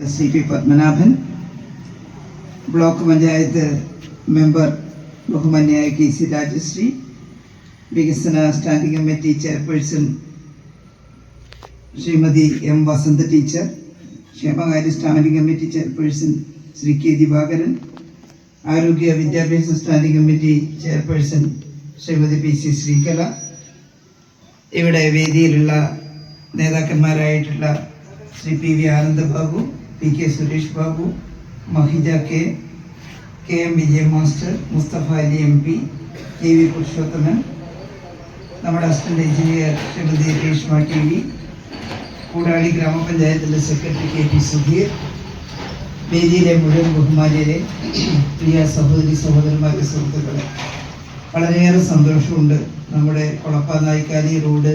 C P Padmanabhan block panchayat member ബഹുമാന്യായ K C Rajashree വികസന standing committee chairperson Shrimati M Vasantha teacher ക്ഷേമകാര്യ standing committee chairperson Shri K Divakaran ആരോഗ്യ വിദ്യാഭ്യാസ standing committee chairperson Shrimati P C Sreekala. ഇവിടെ വേദിയിലുള്ള നേതാക്കന്മാരായിട്ടുള്ള Shri P V Anandababu P K Suresh Babu Mahija K K M Vijaya master Mustafa Ali M P K V Purushothaman നമ്മുടെ assistant engineer Shrimati Reshma T V Koodali ഗ്രാമപഞ്ചായത്തിന്റെ secretary K P Sudheer വേദിയിലെ മുഴുവൻ ബഹുമാനിയിലെ പ്രിയ സഹോദരി സഹോദരന്മാരുടെ സുഹൃത്തുക്കളെ. വളരെയേറെ സന്തോഷമുണ്ട് നമ്മുടെ കൊളപ്പ നായിക്കാലി റോഡ്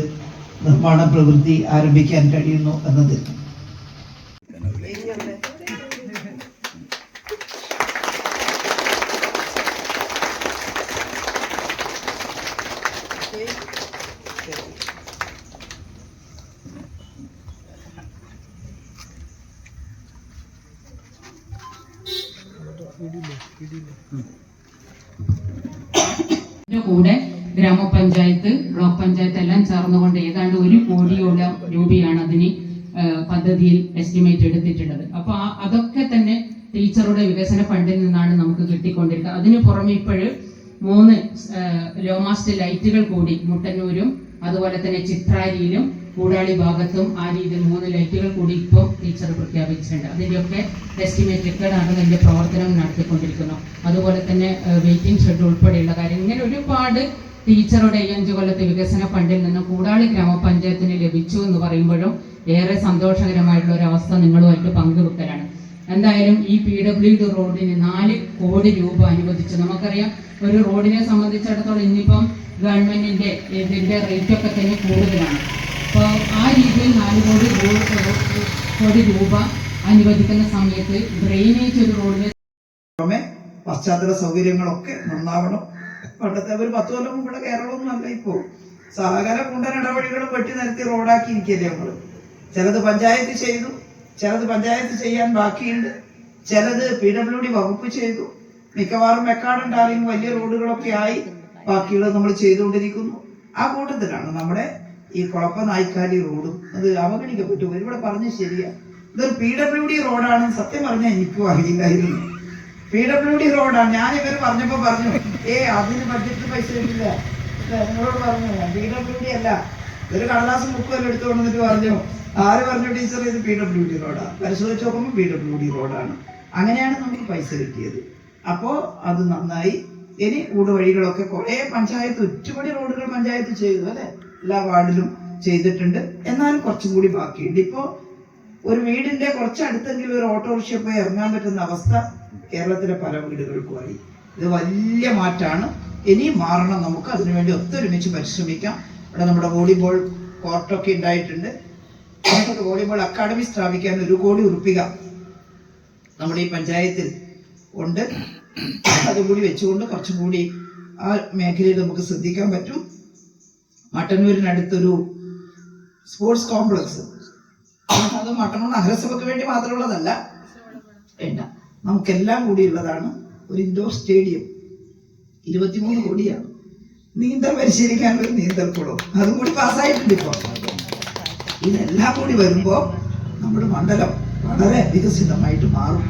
നിർമ്മാണ പ്രവൃത്തി ആരംഭിക്കാൻ കഴിയുന്നു എന്നതിൽ ഇതിന്റെ കൂടെ ഗ്രാമപഞ്ചായത്ത് ബ്ലോക്ക് പഞ്ചായത്ത് എല്ലാം ചേർന്നുകൊണ്ട് ഏതാണ്ട് ഒരു കോടിയോളം രൂപയാണ് അതിന് പദ്ധതിയിൽ എസ്റ്റിമേറ്റ് എടുത്തിട്ടുള്ളത്. അപ്പൊ അതൊക്കെ തന്നെ ടീച്ചറുടെ വികസന ഫണ്ടിൽ നിന്നാണ് നമുക്ക് കിട്ടിക്കൊണ്ടിരിക്കുക. അതിന് പുറമെ ഇപ്പോഴും മൂന്ന് ലോമാസ്റ്റ് ലൈറ്റുകൾ കൂടി മുട്ടന്നൂരും അതുപോലെ തന്നെ ചിത്രാരിയിലും കൂടാളി ഭാഗത്തും ആ രീതിയിൽ മൂന്ന് ലൈറ്റുകൾ കൂടി ഇപ്പോൾ ടീച്ചർ പ്രഖ്യാപിച്ചിട്ടുണ്ട്. അതിന്റെയൊക്കെ എസ്റ്റിമേറ്റ് റെക്കോർഡാണ് അതിന്റെ പ്രവർത്തനം നടത്തിക്കൊണ്ടിരിക്കുന്നു. അതുപോലെ തന്നെ വെയിറ്റിംഗ് ഷെഡ് ഉൾപ്പെടെയുള്ള കാര്യം. ഇങ്ങനെ ഒരുപാട് ടീച്ചറുടെ അഞ്ചു കൊല്ലത്തെ വികസന ഫണ്ടിൽ നിന്ന് കൂടാളി ഗ്രാമപഞ്ചായത്തിന് ലഭിച്ചു എന്ന് പറയുമ്പോഴും ഏറെ സന്തോഷകരമായിട്ടുള്ള ഒരു അവസ്ഥ നിങ്ങളുമായിട്ട് പങ്കുവെക്കലാണ്. എന്തായാലും ഈ പി ഡബ്ല്യു ഡി റോഡിന് നാല് കോടി രൂപ അനുവദിച്ചു. നമുക്കറിയാം ഒരു റോഡിനെ സംബന്ധിച്ചിടത്തോളം ഇന്നിപ്പം ഗവൺമെന്റിന്റെ ഇതിന്റെ റേറ്റ് ഒക്കെ തന്നെ കൂടുതലാണ്. അപ്പോൾ ആ രീതിയിൽ നാല് കോടി കോടി രൂപ അനുവദിക്കുന്ന സമയത്ത് ഡ്രെയിനേജ് ഒരു റോഡിനെ പശ്ചാത്തല സൗകര്യങ്ങളൊക്കെ നന്നാവണം. പണ്ടത്തെ ഒരു പത്ത് കൊല്ലം മുമ്പുള്ള കേരളമൊന്നും അല്ല ഇപ്പോൾ സഹകരണ കുണ്ടൻ ഇടവഴികളും വെട്ടി നിരത്തി റോഡാക്കി ഇരിക്കല്ലേ നമ്മൾ ചിലത് പഞ്ചായത്ത് ചെയ്തു ചിലത് പഞ്ചായത്ത് ചെയ്യാൻ ബാക്കിയുണ്ട്. ചിലത് പി ഡബ്ല്യു ഡി വകുപ്പ് ചെയ്തു. മിക്കവാറും മെക്കാടൻ ടാറിയും വലിയ റോഡുകളൊക്കെ ആയി ബാക്കിയുള്ളത് നമ്മൾ ചെയ്തുകൊണ്ടിരിക്കുന്നു. ആ കൂട്ടത്തിലാണ് നമ്മുടെ ഈ കുഴപ്പ നായിക്കാലി റോഡും അത് അവഗണിക്കപ്പെട്ടു ഇവിടെ പറഞ്ഞ് ശരിയാ. ഇതൊരു പി ഡബ്ല്യു ഡി റോഡാണ് സത്യം പറഞ്ഞാൽ എനിക്കും അറിയില്ലായിരുന്നു. പി ഡബ്ല്യു ഡി റോഡാണ് ഞാൻ ഇവർ പറഞ്ഞപ്പോ പറഞ്ഞു ഏ അതിന് ബഡ്ജറ്റ് പൈസ കിട്ടില്ല നിങ്ങളോട് പറഞ്ഞു പി ഡബ്ല്യു ഡി അല്ല. ഇതൊരു കടലാസ് ബുക്ക് വല്ല എടുത്തു കൊണ്ടിട്ട് പറഞ്ഞു ആര് പറഞ്ഞു ടീച്ചർ ഇത് പി ഡബ്ല്യു ഡി റോഡാണ് പരിശോധിച്ച് നോക്കുമ്പോൾ പി ഡബ്ല്യു ഡി റോഡാണ് അങ്ങനെയാണ് നമുക്ക് പൈസ കിട്ടിയത്. അപ്പോൾ അത് നന്നായി. ഇനി ഊടുവഴികളൊക്കെ കുറെ പഞ്ചായത്ത് ഒറ്റപടി റോഡുകൾ പഞ്ചായത്ത് ചെയ്തു അല്ലേ? എല്ലാ വാർഡിലും ചെയ്തിട്ടുണ്ട്. എന്നാലും കുറച്ചും കൂടി ബാക്കിയുണ്ട്. ഇപ്പോ ഒരു വീടിന്റെ കുറച്ചടുത്തെങ്കിലും ഒരു ഓട്ടോറിക്ഷ പോയി ഇറങ്ങാൻ പറ്റുന്ന അവസ്ഥ കേരളത്തിലെ പല വീടുകൾക്കുമായി ഇത് വലിയ മാറ്റാണ്. ഇനിയും മാറണം നമുക്ക്. അതിനുവേണ്ടി ഒത്തൊരുമിച്ച് പരിശ്രമിക്കാം. ഇവിടെ നമ്മുടെ വോളിബോൾ കോർട്ടൊക്കെ ഉണ്ടായിട്ടുണ്ട്. നമുക്ക് വോളിബോൾ അക്കാദമി സ്ഥാപിക്കാൻ ഒരു കോടി ഉറപ്പിക നമ്മുടെ ഈ പഞ്ചായത്തിൽ ഉണ്ട്. അതും കൂടി വെച്ചുകൊണ്ട് കുറച്ചും കൂടി ആ മേഖലയിൽ നമുക്ക് ശ്രദ്ധിക്കാൻ പറ്റും. മട്ടന്നൂരിനടുത്തൊരു സ്പോർട്സ് കോംപ്ലക്സ്. അത് മട്ടന്നൂർ നഗരസഭയ്ക്ക് വേണ്ടി മാത്രമുള്ളതല്ല വേണ്ട. നമുക്കെല്ലാം കൂടി ഉള്ളതാണ് ഒരു ഇൻഡോർ സ്റ്റേഡിയം ഇരുപത്തിമൂന്ന് കോടിയാണ്. നീന്തൽ പരിശീലിക്കാനുള്ള നീന്തൽ കുളം അതും കൂടി പാസ്സായിട്ടുണ്ട് ഇപ്പോൾ ഇതെല്ലാം കൂടി വരുമ്പോൾ നമ്മുടെ മണ്ഡലം വളരെ വികസിതമായിട്ട് മാറും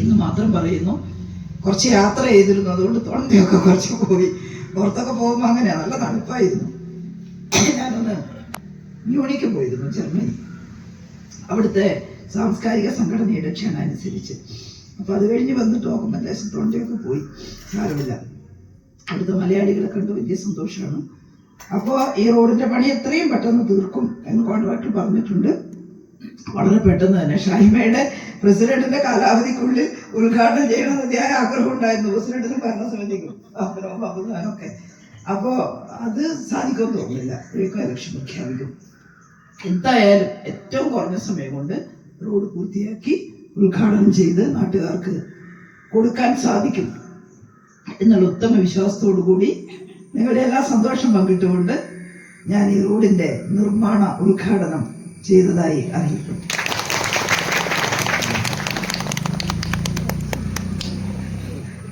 എന്ന് മാത്രം പറയുന്നു. കുറച്ച് യാത്ര ചെയ്തിരുന്നു അതുകൊണ്ട് തൊണ്ടയൊക്കെ കുറച്ച് പോയി. പുറത്തൊക്കെ പോകുമ്പോൾ അങ്ങനെ നല്ല തണുപ്പായിരുന്നു. ഞാനൊന്ന് മ്യൂണിക്ക് പോയിരുന്നു ജർമ്മനി. അവിടുത്തെ സാംസ്കാരിക സംഘടനയുടെ ക്ഷണം അനുസരിച്ച് അപ്പോൾ അത് കഴിഞ്ഞ് വന്നിട്ട് നോക്കുമ്പോൾ ലേശം തൊണ്ടയൊക്കെ പോയി. സാരമില്ല. അവിടുത്തെ മലയാളികളെ കണ്ട് വലിയ സന്തോഷമാണ് അപ്പോൾ ഈ റോഡിന്റെ പണി എത്രയും പെട്ടെന്ന് തീർക്കും എന്ന് കോൺട്രാക്ടർ പറഞ്ഞിട്ടുണ്ട്. വളരെ പെട്ടെന്ന് തന്നെ ഷൈമയുടെ പ്രസിഡന്റിന്റെ കാലാവധിക്കുള്ളിൽ ഉദ്ഘാടനം ചെയ്യണമെന്ന് ഞാൻ ആഗ്രഹം ഉണ്ടായിരുന്നു പ്രസിഡന്റിനും ഭരണസമിതിക്കും ആഗ്രഹം അഭിമാനമൊക്കെ. അപ്പോ അത് സാധിക്കുമെന്ന് തോന്നുന്നില്ല. ഒരിക്കലും ഇലക്ഷൻ പ്രഖ്യാപിക്കും. എന്തായാലും ഏറ്റവും കുറഞ്ഞ സമയം കൊണ്ട് റോഡ് പൂർത്തിയാക്കി ഉദ്ഘാടനം ചെയ്ത് നാട്ടുകാർക്ക് കൊടുക്കാൻ സാധിക്കും എന്നുള്ള ഉത്തമ വിശ്വാസത്തോടു കൂടി നിങ്ങളുടെ എല്ലാ സന്തോഷം പങ്കിട്ടുകൊണ്ട് ഞാൻ ഈ റോഡിന്റെ നിർമ്മാണ ഉദ്ഘാടനം ചെയ്തതായി അറിയിക്കുന്നു.